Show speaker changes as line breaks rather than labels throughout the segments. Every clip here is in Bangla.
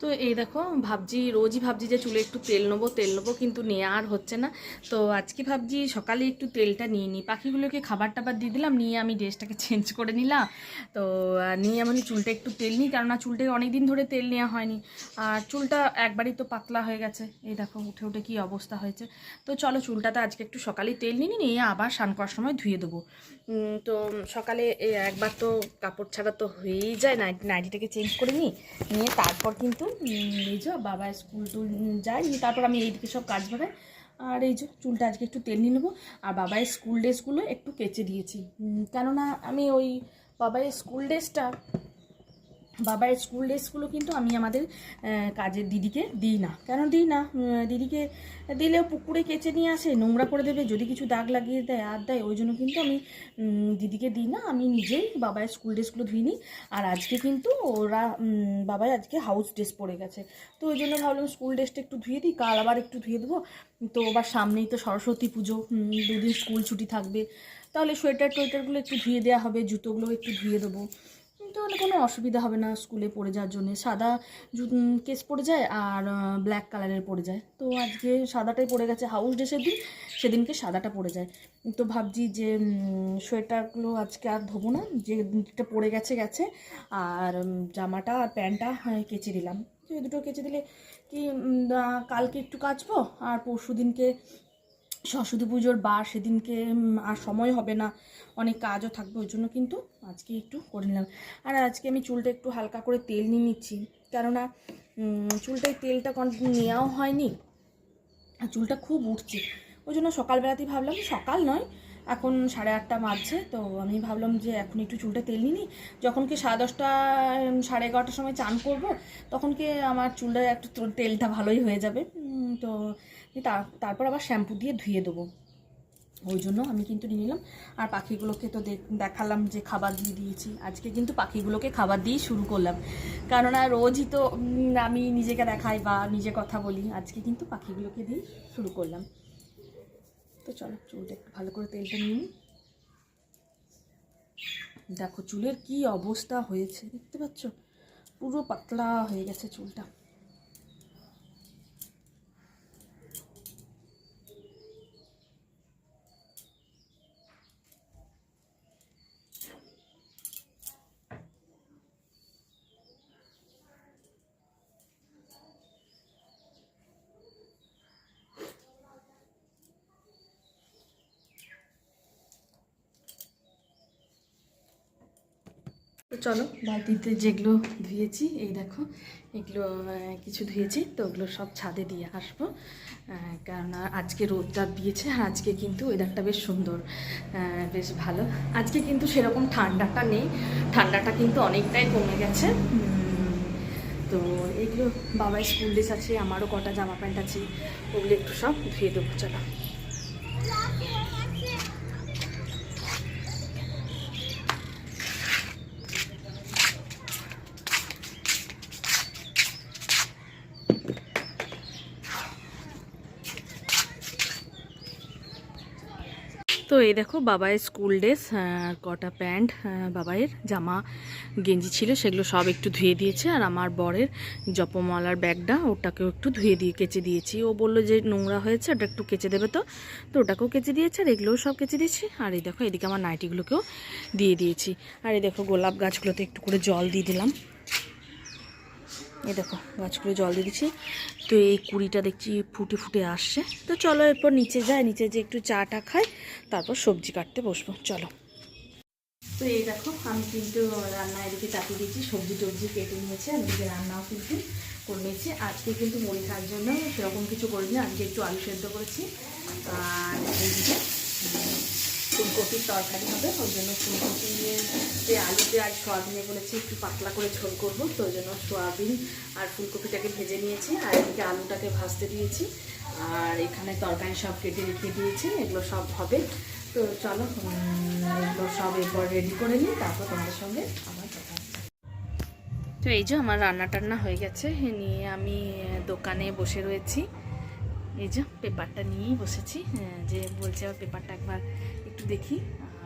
তো এই দেখো, ভাবছি রোজই ভাবছি যে চুলে একটু তেল নেব তেল নেব, কিন্তু নেওয়া আর হচ্ছে না। তো আজকে ভাবছি সকালে একটু তেলটা নিয়ে নিই। পাখিগুলোকে খাবার টাবার দিয়ে দিলাম, নিয়ে আমি ড্রেসটাকে চেঞ্জ করে নিলাম। তো নিয়ে আমি চুলটা একটু তেল নিই, কেননা চুলটাকে অনেক দিন ধরে তেল নেওয়া হয়নি। আর চুলটা একবারই তো পাতলা হয়ে গেছে। এই দেখো, উঠে উঠে কি অবস্থা হয়েছে। তো চলো চুলটাতে আজকে একটু সকালেই তেল নিয়ে নিই, নিয়ে আবার স্নান করার সময় ধুয়ে দেবো। তো সকালে একবার তো কাপড় ছাড়া তো হয়েই যায়, নাইটি, নাইটিটাকে চেঞ্জ করে নিই। নিয়ে তারপর কিন্তু এই যে বাবা স্কুল টুল যায় নিয়ে তারপর আমি এইদিকে সব কাজ বাড়াই। আর এই যে চুলটা আজকে একটু তেল নিয়ে নেব। আর বাবার স্কুল ড্রেসগুলো একটু কেচে দিয়েছি। কেননা আমি ওই বাবার স্কুল ড্রেসটা বাবার স্কুল ড্রেসগুলো কিন্তু আমি আমাদের কাজের দিদিকে দিই না। কেন দিই না? দিদিকে দিলেও পুকুরে কেচে নিয়ে আসে, নোংরা করে দেবে, যদি কিছু দাগ লাগিয়ে দেয়, আর দেয়, ওই জন্য কিন্তু আমি দিদিকে দিই না, আমি নিজেই বাবার স্কুল ড্রেসগুলো ধুই নিই আর আজকে কিন্তু ওরা বাবাই আজকে হাউস ড্রেস পরে গেছে। তো ওই জন্য ভাবলাম স্কুল ড্রেসটা একটু ধুয়ে দিই, কাল আবার একটু ধুয়ে দেবো। তো আবার সামনেই তো সরস্বতী পুজো দুদিন স্কুল ছুটি থাকবে। তাহলে সোয়েটার টোয়েটারগুলো একটু ধুয়ে দেওয়া হবে জুতোগুলো একটু ধুয়ে দেবো। তাহলে কোনো অসুবিধা হবে না স্কুলে পড়ে যাওয়ার জন্য। সাদা কেস পড়ে যায় আর ব্ল্যাক কালারের পড়ে যায়। তো আজকে সাদাটাই পড়ে গেছে। হাউস ড্রেসের দিন সেদিনকে সাদাটা পড়ে যায়। তো ভাবছি যে সোয়েটারগুলো আজকে আর ধোবো না। যেটা পড়ে গেছে গেছে। আর জামাটা আর প্যান্টটা হ্যাঁ, কেচে দিলাম। তো দুটো কেচে দিলে কি কালকে একটু কাচবো? আর পরশু দিনকে সরস্বতী পুজোর বার সেদিনকে আর সময় হবে না, অনেক কাজও থাকবে ওই জন্য কিন্তু আজকে একটু করে নিলাম। আর আজকে আমি চুলটা একটু হালকা করে তেল নিয়ে নিচ্ছি, কেননা চুলটায় তেলটা কন, নেওয়াও হয়নি, আর চুলটা খুব উঠছে। ওই জন্য সকালবেলাতেই ভাবলাম, সকাল নয়, এখন সাড়ে আটটা বাজছে, তো আমি ভাবলাম যে এখন একটু চুলটা তেল নিই। যখন কি সাড়ে দশটা সাড়ে এগারোটার সময় চান করব, তখন কি আমার চুলটা একটু তেলটা ভালোই হয়ে যাবে তা- তারপর আবার শ্যাম্পু দিয়ে ধুয়ে দেবো। ওই জন্য আমি কিন্তু নিয়ে নিলাম। আর পাখিগুলোকে তো দেখ- দেখালাম যে খাবার দিয়ে দিয়েছি। আজকে কিন্তু পাখিগুলোকে খাবার দিয়েই শুরু করলাম। কেননা রোজই তো আমি নিজেকে দেখাই বা নিজে কথা বলি, আজকে কিন্তু পাখিগুলোকে দিয়ে শুরু করলাম। তো চলো, চুলটা একটু ভালো করে তেলটা নিয়ে নিই। দেখো, চুলের কি অবস্থা হয়েছে, দেখতে পাচ্ছ? পুরো পাতলা হয়ে গেছে চুলটা। তো চলো বালতিতে যেগুলো ধুয়েছি, এই দেখো, এগুলো কিছু ধুয়েছি, তো ওগুলো সব ছাদে দিয়ে আসব। কারণ আজকে রোদটা দিয়েছে, আর আজকে কিন্তু ওয়েদারটা বেশ সুন্দর বেশ ভালো। আজকে কিন্তু সেরকম ঠান্ডাটা নেই, ঠান্ডাটা কিন্তু অনেকটাই কমে গেছে। তো এগুলো বাবার স্কুল ড্রেস আছে, আমারও কটা জামা প্যান্ট আছে, ওগুলো একটু সব ধুয়ে দেবো, চলো। এই দেখো বাবায়ের স্কুল ড্রেস কটা প্যান্ট আহ, বাবাইয়ের জামা গেঞ্জি ছিল সেগুলো সব একটু ধুয়ে দিয়েছে। আর আমার বরের জপমালার ব্যাগটা ওটাকেও একটু ধুয়ে দিয়ে কেচে দিয়েছি। ও বলল যে নোংরা হয়েছে ওটা একটু কেচে দেবে তো। তো ওটাকেও কেচে দিয়েছে আর এগুলোও সব কেচে দিয়েছি। আর এই দেখো এদিকে আমার নাইটিগুলোকেও দিয়ে দিয়েছি। আর এই দেখো গোলাপ গাছগুলোতে একটু করে জল দিয়ে দিলাম। এই দেখো, গাছগুলো জল দিয়ে দিচ্ছি। তো এই কুড়িটা দেখছি ফুটে ফুটে আসছে। তো চলো এরপর নিচে যাই, নিচে যে একটু চাটা খাই, তারপর সবজি কাটতে বসবো। চলো। তো এই দেখো, আমি কিন্তু রান্না এদিকে চাপিয়ে দিয়েছি, সবজি টবজি কেটে নিয়েছি আর এদিকে রান্নাও কিন্তু করে নিয়েছি। আজকে কিন্তু খাওয়ার জন্য সেরকম কিছু করিনি, আজকে একটু আলু সেদ্ধ করেছি। আর এইদিকে ফুলকপির তরকারি হবে ওই জন্য ফুলকপির যে আলুতে আর সোয়াবিনে বলেছি, একটু পাতলা করে ঝোল করব, তো ওই জন্য সোয়াবিন আর ফুলকপিটাকে ভেজে নিয়েছি, আর এদিকে আলুটাকে ভাজতে দিয়েছি, আর এখানে তরকারি সব কেটে রেখে দিয়েছি, এগুলো সব হবে। তো চলো এগুলো সব এরপর রেডি করে নিই, তারপর তোমাদের সঙ্গে আমার কথা তো এই যে আমার রান্না টান্না হয়ে গেছে নিয়ে আমি দোকানে বসে রয়েছি। এই যে পেপারটা নিয়েই বসেছি যে বলছে আমার পেপারটা একবার একটু দেখি।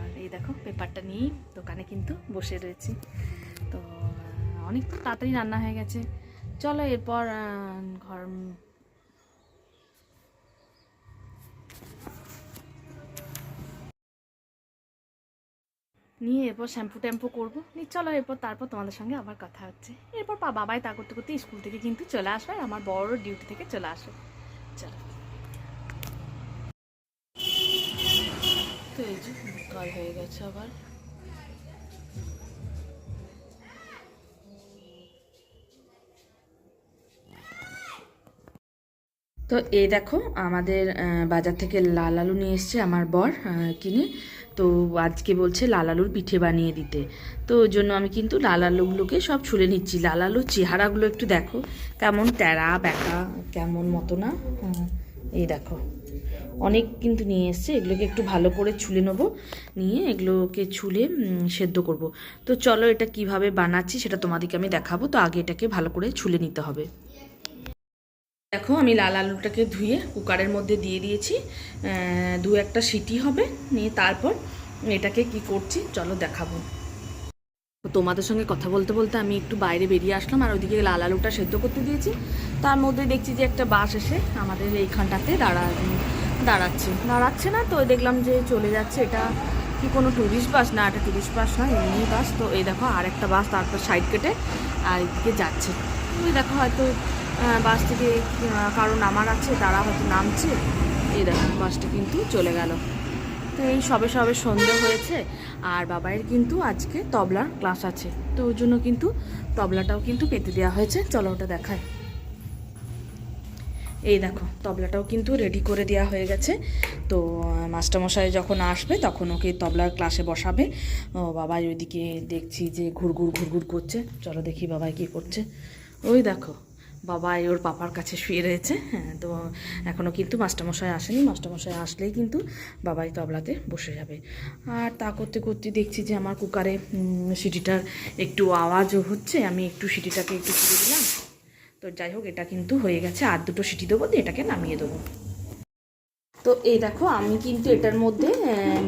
আর এই দেখো, পেপারটা নিয়েই দোকানে কিন্তু বসে রয়েছি। তো অনেক তাড়াতাড়ি রান্না হয়ে গেছে। চলো এরপর ঘর নিয়ে এরপর শ্যাম্পু ট্যাম্পু করব। নিয়ে চলো এরপর তারপর তোমাদের সঙ্গে আবার কথা হচ্ছে। এরপর বাবাই তা করতে করতে স্কুল থেকে কিন্তু চলে আসবে আর আমার বড় ডিউটি থেকে চলে আসবে। তো এই হয়ে গেছে আবার। তো এই দেখো, আমাদের বাজার থেকে লাল আলু নিয়ে এসছে আমার বর কিনে। তো আজকে বলছে লাল আলুর পিঠে বানিয়ে দিতে। তো ওই জন্য আমি কিন্তু লাল আলুগুলোকে সব ছুলে নিচ্ছি। লাল আলুর চেহারাগুলো একটু দেখো। কেমন ট্যাড়া ব্যাকা, কেমন মতো না? এই দেখো। অনেক কিন্তু নিয়ে এসছে, এগুলোকে একটু ভালো করে ছুলে নেব। নিয়ে এগুলোকে ছুলে সেদ্ধ করব। তো চলো এটা কীভাবে বানাচ্ছি সেটা তোমাদেরকে আমি দেখাবো। তো আগে এটাকে ভালো করে ছুলে নিতে হবে। দেখো, আমি লাল আলুটাকে ধুয়ে কুকারের মধ্যে দিয়ে দিয়েছি। দু একটা সিটি হবে, নিয়ে তারপর এটাকে কি করছি চলো দেখাবো। তোমাদের সঙ্গে কথা বলতে বলতে আমি একটু বাইরে বেরিয়ে আসলাম, আর ওইদিকে লাল আলুটা সেদ্ধ করতে দিয়েছি। তার মধ্যে দেখছি যে একটা বাস এসে আমাদের এইখানটাতে দাঁড়া দাঁড়াচ্ছে। দাঁড়াচ্ছে না, তো দেখলাম যে চলে যাচ্ছে। এটা কি কোনো ট্যুরিস্ট বাস না, এটা ট্যুরিস্ট বাস নয়, এমনি বাস তো এই দেখো আর একটা বাস তারপর সাইড কেটে আর এদিকে যাচ্ছে। ওই দেখো, হয়তো বাস থেকে কারও নামার আছে, তারা হয়তো নামছে। এই দেখো বাসটা কিন্তু চলে গেল। তো এই সবে সবে সন্ধে হয়েছে, আর বাবাইয়ের কিন্তু আজকে তবলার ক্লাস আছে। তো ওই জন্য কিন্তু তবলাটাও কিন্তু পেতে দেওয়া হয়েছে। চলো ওটা দেখায়। এই দেখো, তবলাটাও কিন্তু রেডি করে দেওয়া হয়ে গেছে। তো মাস্টারমশাই যখন আসবে, তখন ওকে তবলার ক্লাসে বসাবে। ও বাবাই ওইদিকে দেখছি যে ঘুরঘুর ঘুরঘুর করছে। চলো দেখি বাবাই কি করছে। ওই দেখো বাবাই ওর পাপার কাছে শুয়ে রয়েছে। হ্যাঁ তো এখনও কিন্তু মাস্টারমশাই আসেনি। মাস্টারমশাই আসলেই কিন্তু বাবাই তবলাতে বসে যাবে। আর তা করতে করতে দেখছি যে আমার কুকারে সিটিটার একটু আওয়াজও হচ্ছে। আমি একটু সিটিটাকে একটু ছিঁড়ে দিলাম। তো যাই হোক, এটা কিন্তু হয়ে গেছে। আর দুটো সিটি দেবো, দিয়ে এটাকে নামিয়ে দেবো। তো এই দেখো, আমি কিন্তু এটার মধ্যে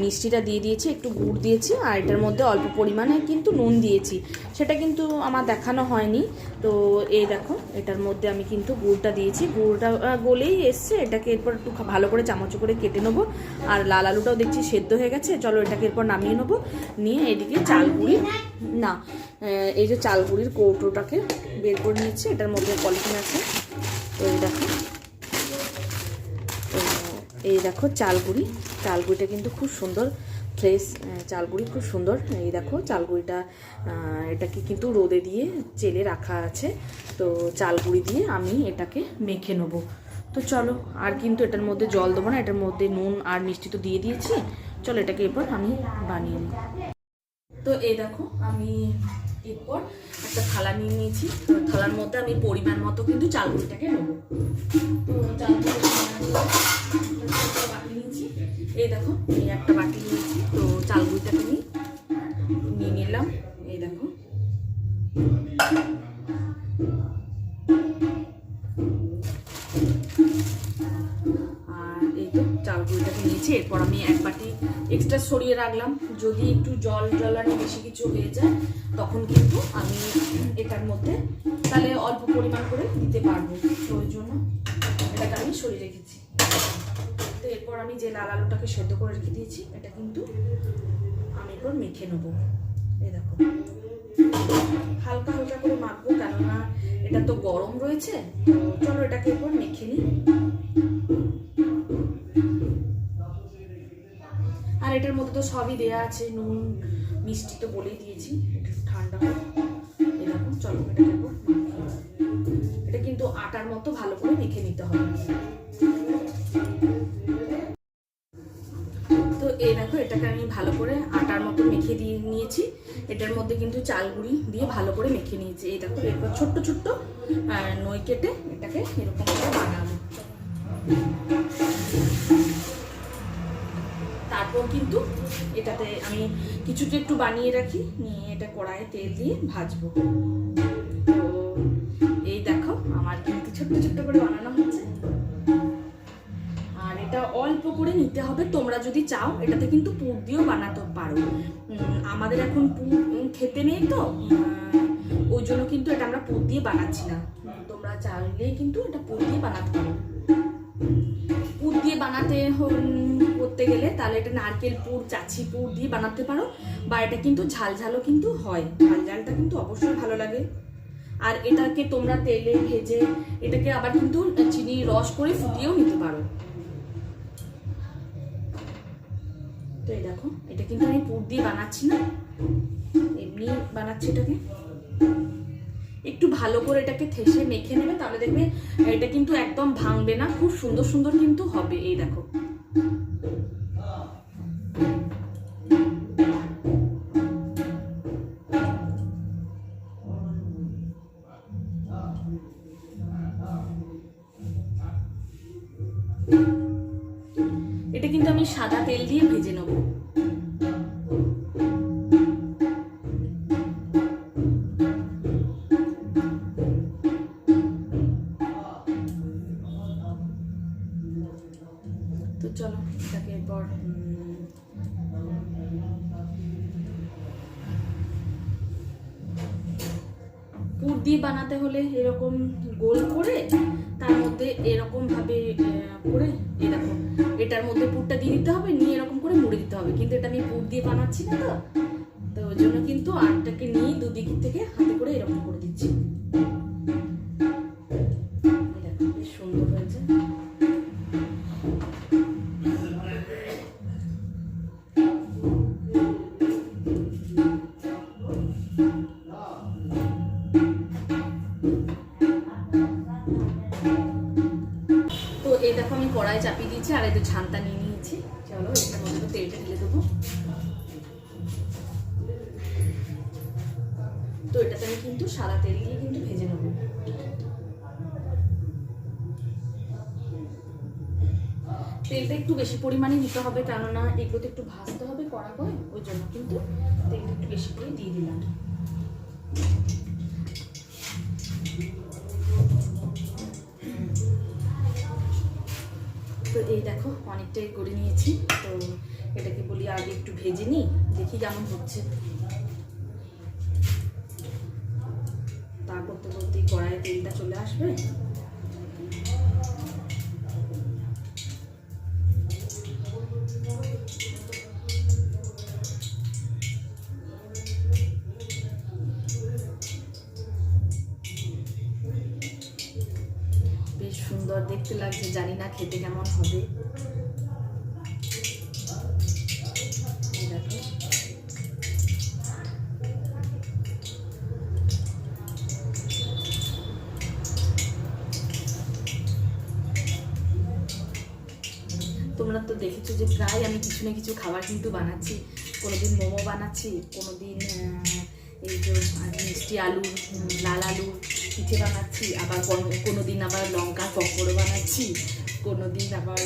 মিষ্টিটা দিয়ে দিয়েছি, একটু গুড় দিয়েছি, আর এটার মধ্যে অল্প পরিমাণে কিন্তু নুন দিয়েছি। সেটা কিন্তু আমার দেখানো হয়নি। তো এই দেখো, এটার মধ্যে আমি কিন্তু গুড়টা দিয়েছি। গুড়টা গলেই এসছে, এটাকে এরপর একটু ভালো করে চামচ করে কেটে নেব। আর লাল আলুটাও দেখছি সেদ্ধ হয়ে গেছে, চলো এটাকে এরপর নামিয়ে নেব। নিয়ে এদিকে চাল গুঁড়ি না এই যে চাল গুঁড়ির কৌটোটাকে বের করে নিচ্ছি এটার মধ্যে পলিথিন আছে। তো এই দেখো। এই দেখো চালগুড়ি। চালগুড়িটা কিন্তু খুব সুন্দর। ফ্রেশ চালগুড়ি খুব সুন্দর। এই দেখো চালগুড়িটা এটাকে কিন্তু রোদে দিয়ে চেলে রাখা আছে। তো চালগুড়ি দিয়ে আমি এটাকে মেখে নেব। তো চলো, আর কিন্তু এটার মধ্যে জল দেবো না, এটার মধ্যে নুন আর মিষ্টি তো দিয়ে দিয়েছি। চলো এটাকে এরপর আমি বানিয়ে নিই। তো এই দেখো আমি এরপর একটা থালা নিয়ে নিয়েছি। থালার মধ্যে আমি পরিমাণ মতো কিন্তু চালগুড়িটাকে নেব। তো চালগুড়ি বাটি নিয়েছি। এই দেখো, এই একটা বাটি নিয়েছি। তো চালগুড়িটাকে নিই নিয়ে নিলাম। এই দেখো। আর এই তো চাল গুঁড়িটাকে নিয়েছি। এরপর আমি এক বাটি এক্সট্রা সরিয়ে রাখলাম। যদি একটু জল জলানি বেশি কিছু হয়ে যায়, তখন কিন্তু আমি এটার মধ্যে তাহলে অল্প পরিমাণ করে দিতে পারব। তো ওই জন্য এটাকে আমি সরিয়ে রেখেছি। তো এরপর আমি যে লাল আলুটাকে সেদ্ধ করে রেখে দিয়েছি, এটা কিন্তু আমি এরপর মেখে নেব। এই দেখো। হালকা হালকা করে মাখবো, কেননা এটা তো গরম রয়েছে। চলো এটাকে এরপর মেখে নিই। আর এটার মধ্যে তো সবই দেয়া আছে, নুন, মিষ্টি তো বলেই দিয়েছি এটা ঠান্ডা। এরকম, চলো নিই। এটা কিন্তু আটার মতো ভালো করে মেখে নিতে হবে। তো এই দেখো, এটাকে আমি ভালো করে আটার মতো মেখে দিয়ে নিয়েছি। এটার মধ্যে কিন্তু চাল গুঁড়ি দিয়ে ভালো করে মেখে নিয়েছি। এই দেখো, এরপর ছোট্ট ছোট্ট নই কেটে এটাকে এরকম করে বানাবো। তারপর কিন্তু এটাতে আমি কিছুটা একটু বানিয়ে রাখি, নিয়ে এটা কড়াইয়ে তেল দিয়ে ভাজবো। তো এই দেখো, আমার কিন্তু ছোট্ট ছোট্ট করে বানানো হচ্ছে। আর এটা অল্প করে নিতে হবে, তোমরা যদি চাও, এটাতে কিন্তু পুর দিয়েও বানাতে পারো। আমাদের এখন পুর খেতে নেই তো ওই জন্য কিন্তু এটা আমরা পুর দিয়ে বানাচ্ছি না। তোমরা চাইলেই কিন্তু এটা পুর দিয়ে বানাতে পারো। পুর দিয়ে বানাতে করতে গেলে তাহলে এটা নারকেল পুর চাছি পুর দিয়ে বানাতে পারো। বা এটা কিন্তু ঝাল ঝালও কিন্তু হয়। ঝাল ঝালটা কিন্তু অবশ্যই ভালো লাগে। আর এটাকে তোমরা তেলে ভেজে এটাকে আবার কিন্তু চিনি রস করে ফুটিয়েও নিতে পারো। তো এই দেখো, এটা কিন্তু আমি পুর দিয়ে বানাচ্ছি না। এমনি বানাচ্ছি এটাকে। একটু ভালো করে এটাকে থেসে মেখে নেবে, তাহলে দেখবে এটা কিন্তু একদম ভাঙবে না। খুব সুন্দর সুন্দর কিন্তু হবে, এই দেখো। ছানটা নিয়ে নিয়েছি। চলো এটার মধ্যে তেলটা ঢেলে দেবো। তো এটাতে আমি কিন্তু সাদা তেল দিয়ে কিন্তু ভেজে নেব। তেলটা একটু বেশি পরিমাণে নিতে হবে, কেননা এগুলোতে একটু ভাজতে হবে কড়া করে ওই জন্য কিন্তু তেলটা একটু বেশি করে দিয়ে দিলাম। তো এই দেখো, অনেকটাই করে নিয়েছি। তো এটাকে বলি আগে একটু ভেজে নিই, দেখি কেমন হচ্ছে। তা করতে করতেই কড়াইয়ে তেলটা চলে আসবে। তোমরা তো দেখেছ যে প্রায় আমি কিছু না কিছু খাবার কিন্তু বানাচ্ছি। কোনোদিন মোমো বানাচ্ছি আহ, এই যে মিষ্টি আলুর লাল আলুর পিঠে বানাচ্ছি আবার কোনো- দিন আবার লঙ্কা পকোড়ো বানাচ্ছি কোনো দিন আবার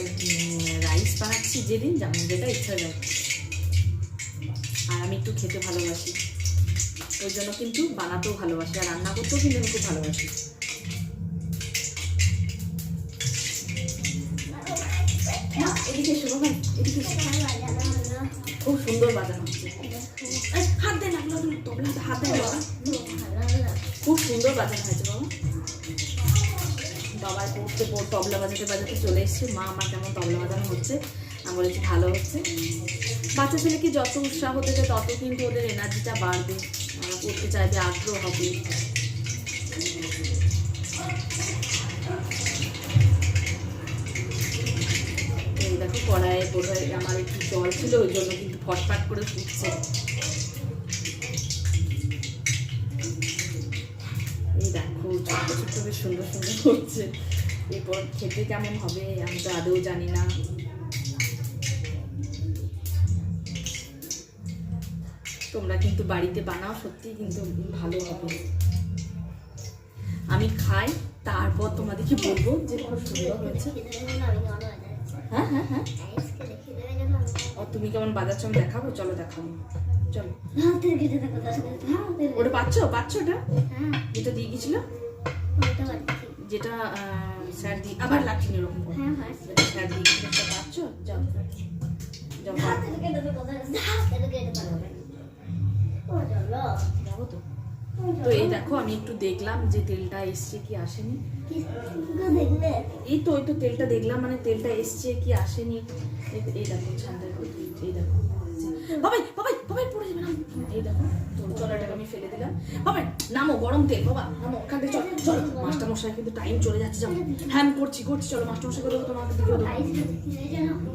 রাইস বানাচ্ছি যেদিন যেমন যেটা ইচ্ছা যায়। আর আমি একটু খেতে ভালোবাসি। ওই জন্য কিন্তু বানাতেও ভালোবাসি আর রান্না করতেও কিন্তু আমি খুব ভালোবাসি। এদিকে এসো বাবা, এদিকে খুব সুন্দর বাজানো হাত দে না লাগল তবলা হাত দে না বাবা খুব সুন্দর বাজানো হয়েছে বাবা। বাবার পড়তে পড় তবলা বাজাতে বাজাতে চলে এসছে। মা আমার কেমন তবলা বাজানো হচ্ছে, আমি বলেছি ভালো হচ্ছে। বাচ্চা ছেলেকে যত উৎসাহ দেবে, তত কিন্তু ওদের এনার্জিটা বাড়বে। করতে চাইবে আগ্রহ হবে। দেখো কড়াইয়ে বোধহয় আমার একটু জল ছিল, ওই জন্য কিন্তু ফটফট করে ফুটছে। এই দেখো ছোট্ট বেশ সুন্দর সুন্দর হচ্ছে। এরপর খেতে কেমন হবে আমি তো আদৌ জানি না। তোমরা কিন্তু বাড়িতে বানাও, সত্যি কিন্তু ভালো হবে। আমি খাই, তারপর তোমাদেরকে বলব যে খুব সুন্দর হয়েছে। হ্যাঁ হ্যাঁ হ্যাঁ। ও তুমি কেমন বাজাচ্ছ? আমি দেখাবো? চলো দেখাবো চলো। ওটা পাচ্ছ? পাচ্ছ ওটা? যেটা দিয়ে গেছিল? যেটা স্যার দিয়ে আবার না এরকম স্যার। দিয়ে গেছিল। পাচ্ছ? যাও। যাও। যাব তো। তো এই দেখো আমি একটু দেখলাম যে তেলটা এসছে কি আসেনি। এই তো ওই তো তেলটা দেখলাম মানে তেলটা এসছে কি আসেনি। এই দেখো ছানটা এই দেখো। বাবাই বাবাই বাবাই পড়ে যাবে না। এই দেখো তো আমি ফেলে দিলাম। বাবাই নামো গরম তেল বাবা নামো ওখান থেকে চলো চলো। মাস্টার মশাই কিন্তু টাইম চলে যাচ্ছে যাও। হ্যাঁ করছি করছি চলো মাস্টার মশাই করে তোমাকে দেবো।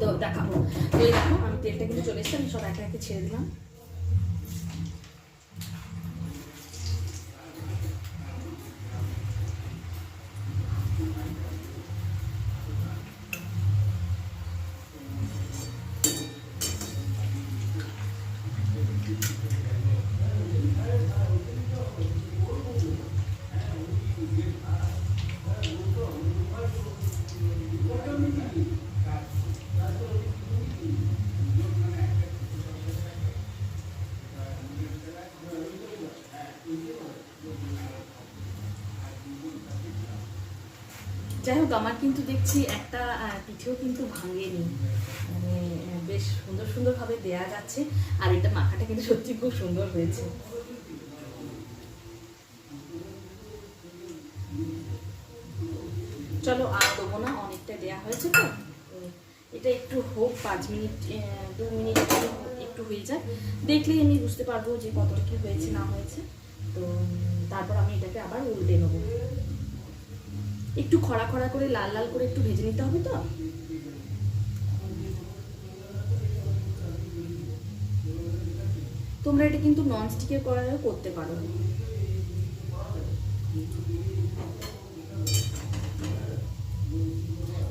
তো দেখাবো। তো এই দেখো আমি তেলটা কিন্তু চলে এসেছে আমি সব একে একে ছেড়ে দিলাম। যাই হোক, আমার কিন্তু দেখছি একটা পিঠেও কিন্তু ভাঙেনি। মানে বেশ সুন্দর সুন্দরভাবে দেয়া যাচ্ছে, আর এটা মাখাটা কিন্তু সত্যি খুব সুন্দর হয়েছে। চলো, আর দেবো না, অনেকটা দেয়া হয়েছে তো। এটা একটু হোক, পাঁচ মিনিট দু মিনিট একটু হয়ে যায় দেখলেই আমি বুঝতে পারব যে কতটা কি হয়েছে, না হয়েছে। তো তারপর আমি এটাকে আবার উল্টে নেব। একটু খরা খরা করে, লাল লাল করে একটু ভেজে নিতে হবে তো? তোমরা এটা কিন্তু নন স্টিকের কড়াইও করতে পারো।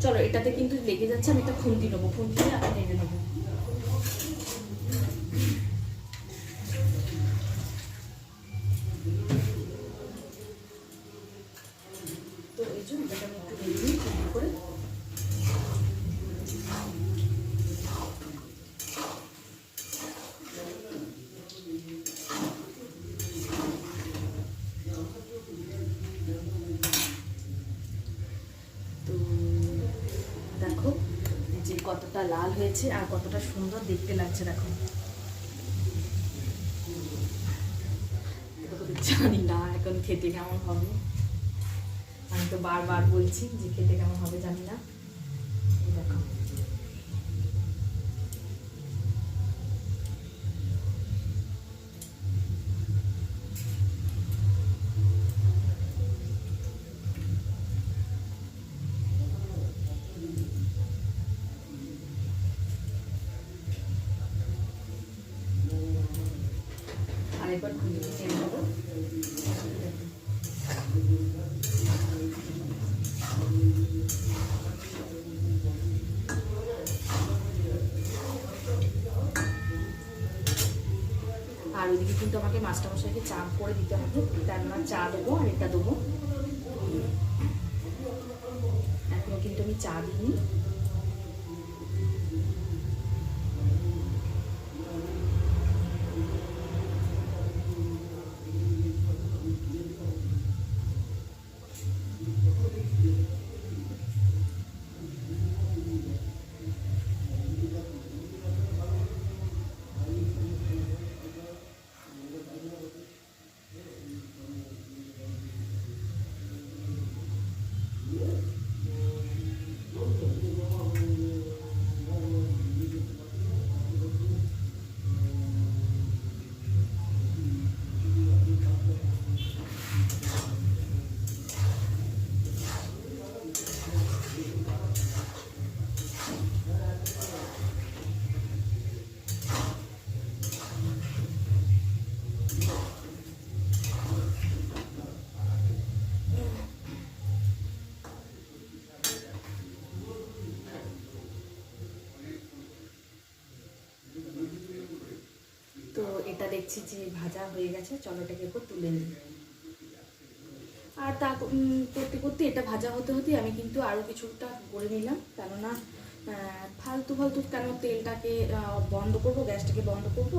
চলো, এটাতে কিন্তু লেগে যাচ্ছে, আমি একটা খুন্তি নেব, খুন্তি দিয়ে আমি নেব তো এই জন্য এটাকে আমি একটু ভেজে নিই খুন্তি করে তো দেখো যে কতটা লাল হয়েছে আর কতটা সুন্দর দেখতে লাগছে, দেখো। জানি না এখন খেতে কেমন হবে। আমি তো বারবার বলছি যে খেতে কেমন হবে, জানি না এই দেখো আরেকবার খুঁজে নিয়ে নেব আর ওইদিকে কিন্তু আমাকে মাস্টারমশাইকে চা করে দিতে হবে। তার না চা দেবো, আর এটা দেবো। এখনও কিন্তু আমি চা দিইনি তো এটা দেখছি যে ভাজা হয়ে গেছে, চলো এটাকে এরপর তুলে নিই। আর তা করতে করতে এটা ভাজা হতে হতে আমি কিন্তু আরও কিছুটা করে নিলাম। কেননা ফালতু ফালতু কেন তেলটাকে বন্ধ করব, গ্যাসটাকে বন্ধ করব?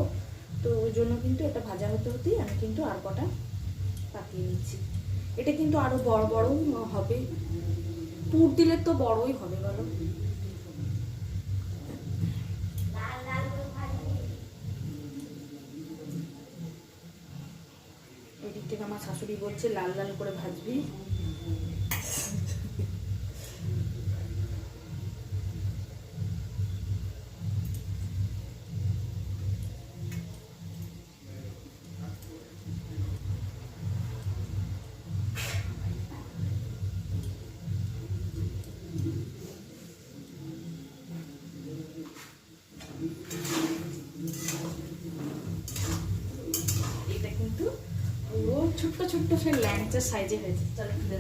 তো ওই জন্য কিন্তু এটা ভাজা হতে হতেই আমি কিন্তু আর কটা পাকিয়ে নিচ্ছি। এটা কিন্তু আরও বড় বড় হবে। পুর দিলে তো বড়ই হবে, বলো
লাল লাল করে ভাজবে
এদিক থেকে আমার শাশুড়ি বলছে লাল লাল করে ভাজবি এটা কিন্তু পুরো ছোট্ট সে ল্যাংচার সাইজে হয়েছে। চলো খুলে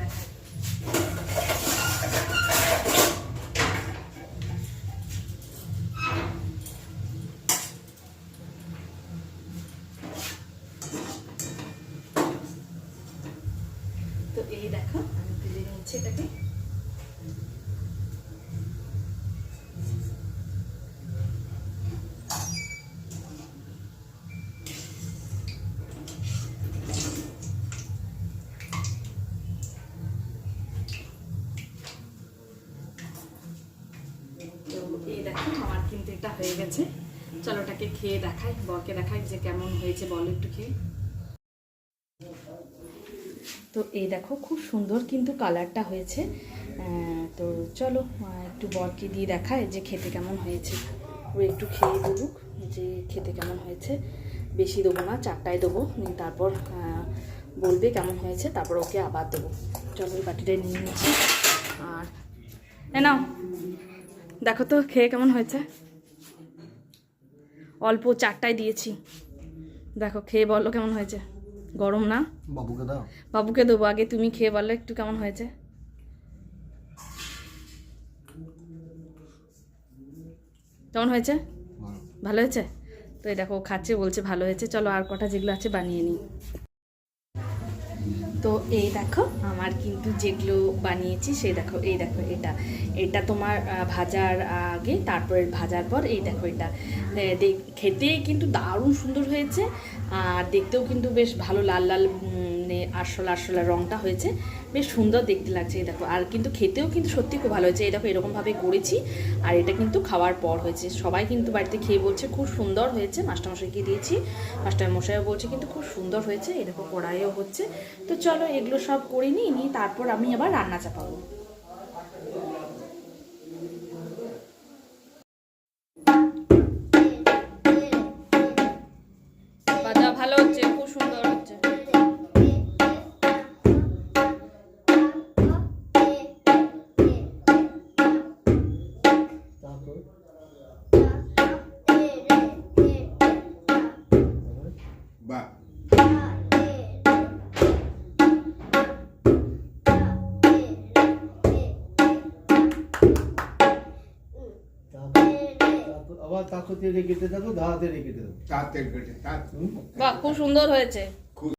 তো এই দেখো আমি তুলে নিচ্ছি এটাকে তো এই দেখো আমার হয়ে গেছে। চলো ওটাকে খেয়ে দেখাই, বরকে দেখাই যে কেমন হয়েছে, বলো একটু খেয়ে। তো এই দেখো, খুব সুন্দর কিন্তু কালারটা হয়েছে। তো চলো একটু বরকে দিয়ে দেখায় যে খেতে কেমন হয়েছে। ও একটু খেয়ে দেবুক যে খেতে কেমন হয়েছে। বেশি দেবো না, চারটায় দেবো তারপর বলবে কেমন হয়েছে, তারপর ওকে আবার দেবো। চলো ওই বাটিটা নিয়ে নিচ্ছি। আর এ নাও, দেখো তো, খেয়ে কেমন হয়েছে। অল্প চারটায় দিয়েছি। দেখো খেয়ে বলো কেমন হয়েছে? গরম না?
বাবুকে দাও।
বাবুকে দেবো আগে তুমি খেয়ে বলো একটু কেমন হয়েছে? কেমন হয়েছে?
ভালো।
হয়েছে? তো এই দেখো খাচ্ছে বলছে ভালো হয়েছে। চলো আর কটা যেগুলো আছে বানিয়ে নিই। তো এই দেখো, আমার কিন্তু যেগুলো বানিয়েছি, সেই দেখো, এই দেখো এটা। এটা তোমার ভাজার আগে, তারপরে ভাজার পর এই দেখো এটা। খেতে কিন্তু দারুণ সুন্দর হয়েছে, আর দেখতেও কিন্তু বেশ ভালো লাল লাল মানে আসল আরশোলা রঙটা হয়েছে। বেশ সুন্দর দেখতে লাগছে দেখো। আর কিন্তু খেতেও কিন্তু সত্যি খুব ভালো হয়েছে। এই দেখো, এরকমভাবে করেছি। আর এটা কিন্তু খাওয়ার পর হয়েছে। সবাই কিন্তু বাড়িতে খেয়ে বলছে, খুব সুন্দর হয়েছে। মাস্টারমশাইকে দিয়েছি। মাস্টারমশাইও বলছে, কিন্তু খুব সুন্দর হয়েছে। এরকম কড়াইও হচ্ছে। তো চলো, এগুলো সব করে নিই, নিয়ে তারপর আমি আবার রান্না চাপাবো।
আবার দাঁতে রেখে দেখো দাঁড়াতে রেখে দেবো
তাতে কেটে
বাহ খুব সুন্দর হয়েছে।